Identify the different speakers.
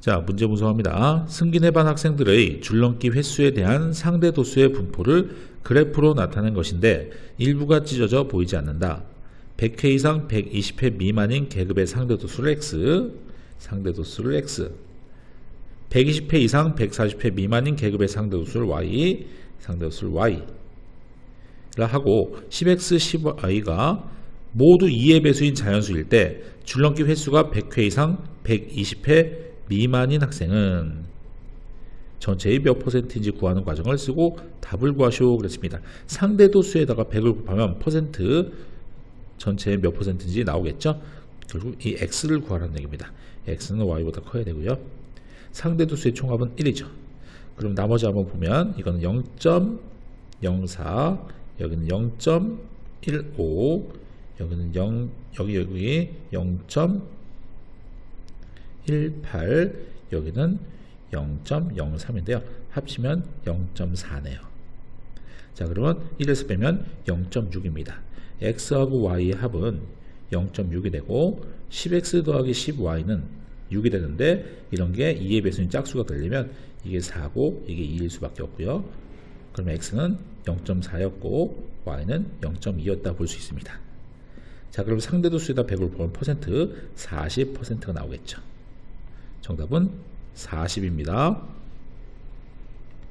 Speaker 1: 자, 문제 분석합니다. 승진해반 학생들의 줄넘기 횟수에 대한 상대 도수의 분포를 그래프로 나타낸 것인데 일부가 찢어져 보이지 않는다. 100회 이상 120회 미만인 계급의 상대 도수를 x, 상대 도수를 x. 120회 이상 140회 미만인 계급의 상대 도수를 y, 상대 도수를 y. 라 하고 10x, 10y가 모두 2의 배수인 자연수일 때 줄넘기 횟수가 100회 이상 120회 미만인 학생은 전체의 몇 퍼센트인지 구하는 과정을 쓰고 답을 구하시오 그랬습니다. 상대 도수에다가 100을 곱하면 퍼센트 전체의 몇 퍼센트인지 나오겠죠? 결국 이 x를 구하라는 얘기입니다. x는 y보다 커야 되고요. 상대 도수의 총합은 1이죠. 그럼 나머지 한번 보면 이거는 0.04 여기는 0.15 여기는 0 여기 여기 0.18 여기는 0.03인데요. 합치면 0.4네요. 자, 그러면 1에서 빼면 0.6입니다. x하고 y의 합은 0.6이 되고 10x 더하기 10y는 6이 되는데 이런 게 2의 배수인 짝수가 되려면 이게 4고 이게 2일 수밖에 없고요. 그러면 x는 0.4였고 y는 0.2였다 볼 수 있습니다. 자, 그럼 상대도수에다 100을 보면 퍼센트 40%가 나오겠죠. 정답은 40입니다.